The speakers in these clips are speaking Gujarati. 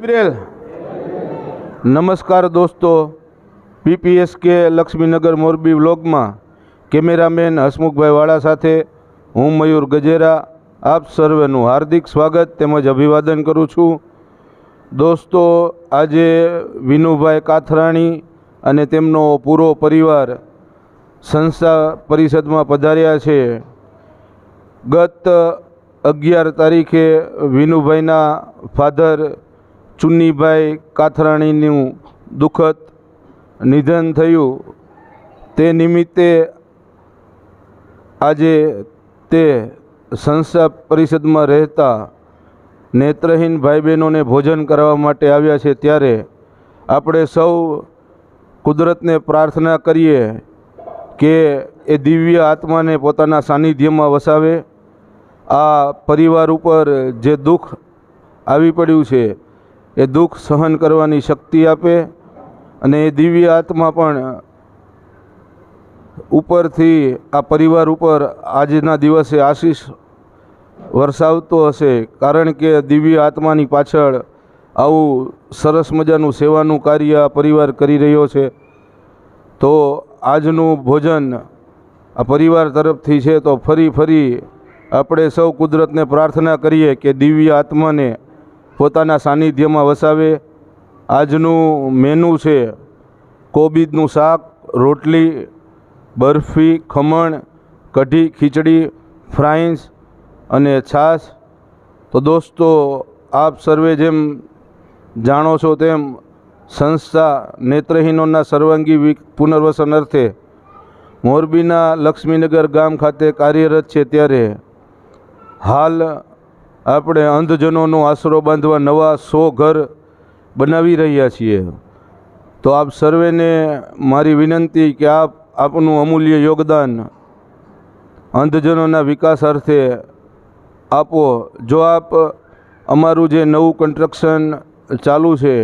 એપ્રિલ નમસ્કાર દોસ્તો. પીપીએસ કે લક્ષ્મીનગર મોરબી વ્લોગમાં કેમેરામેન હસમુખભાઈ વાળા સાથે હું મયુર ગજેરા. આપ સર્વેનું હાર્દિક સ્વાગત તેમજ અભિવાદન કરું છું. દોસ્તો, આજે વિનુભાઈ કાથરાણી અને તેમનો પૂરો પરિવાર સંસ્થા પરિષદમાં પધાર્યા છે. ગત અગિયાર તારીખે વિનુભાઈના ફાધર ચુન્નીભાઈ કાથરાણીનું દુઃખદ નિધન થયું. તે નિમિત્તે આજે તે સંસ્થા પરિષદમાં રહેતા નેત્રહીન ભાઈ બહેનોને ભોજન કરવા માટે આવ્યા છે. ત્યારે આપણે સૌ કુદરતને પ્રાર્થના કરીએ કે એ દિવ્ય આત્માને પોતાના સાનિધ્યમાં વસાવે. આ પરિવાર ઉપર જે દુઃખ આવી પડ્યું છે એ દુઃખ સહન કરવાની શક્તિ આપે અને એ દિવ્ય આત્મા પણ ઉપરથી આ પરિવાર ઉપર આજના દિવસે આશીષ વરસાવતો હશે, કારણ કે દિવ્ય આત્માની પાછળ આવું સરસ મજાનું સેવાનું કાર્ય આ પરિવાર કરી રહ્યો છે. તો આજનું ભોજન આ પરિવાર તરફથી છે, તો ફરી ફરી આપણે સૌ કુદરતને પ્રાર્થના કરીએ કે દિવ્ય આત્માને પોતાના સાનિધ્યમાં વસાવે. આજનું મેનુ છે કોબીજનું શાક, રોટલી, બરફી, ખમણ, કઢી, ખીચડી ફ્રાઈન્સ અને છાશ. તો દોસ્તો, આપ સર્વે જેમ જાણો છો તેમ સંસ્થા નેત્રહીનોના સર્વાંગી પુનર્વસન અર્થે મોરબીના લક્ષ્મીનગર ગામ ખાતે કાર્યરત છે ત્યારે હાલ આપણે અંધજનોનો આશરો બાંધવા નવા સો ઘર બનાવી રહ્યા છીએ. તો આપ સર્વેને મારી વિનંતી કે આપ આપનું અમૂલ્ય યોગદાન અંધજનોના વિકાસ અર્થે આપો. જો આપ અમારું જે નવું કન્સ્ટ્રક્શન ચાલુ છે,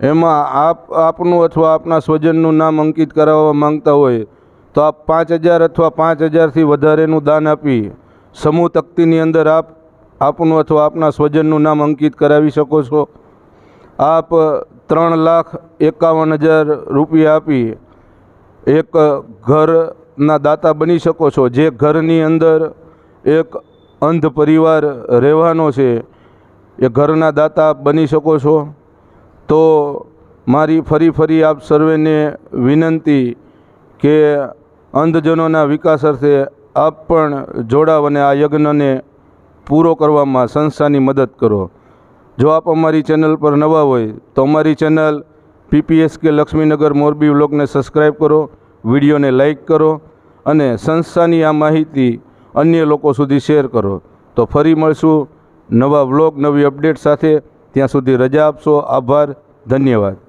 એમાં આપ, આપનું અથવા આપના સ્વજનનું નામ અંકિત કરાવવા માંગતા હોય, તો આપ પાંચ હજાર અથવા પાંચ હજારથી વધારેનું દાન આપી સમૂહ તકતીની અંદર આપ આપનું અથવા આપના સ્વજનનું નામ અંકિત કરાવી શકો છો. આપ ત્રણ લાખ એકાવન હજાર રૂપિયા આપી એક ઘરના દાતા બની શકો છો. જે ઘરની અંદર એક અંધ પરિવાર રહેવાનો છે, એ ઘરના દાતા બની શકો છો. તો મારી ફરી ફરી આપ સર્વેને વિનંતી કે અંધજનોના વિકાસ અર્થે આપ પણ જોડાવ અને આ યજ્ઞને પૂરો કરવામાં સંસ્થાની મદદ કરો. જો આપ અમારી ચેનલ પર નવા હોય, તો અમારી ચેનલ પીપીએસ કે લક્ષ્મીનગર મોરબી વ્લોગને સબસ્ક્રાઈબ કરો, વિડીયોને લાઈક કરો અને સંસ્થાની આ માહિતી અન્ય લોકો સુધી શેર કરો. તો ફરી મળશું નવા વ્લોગ, નવી અપડેટ સાથે. ત્યાં સુધી રજા આપશો. આભાર. ધન્યવાદ.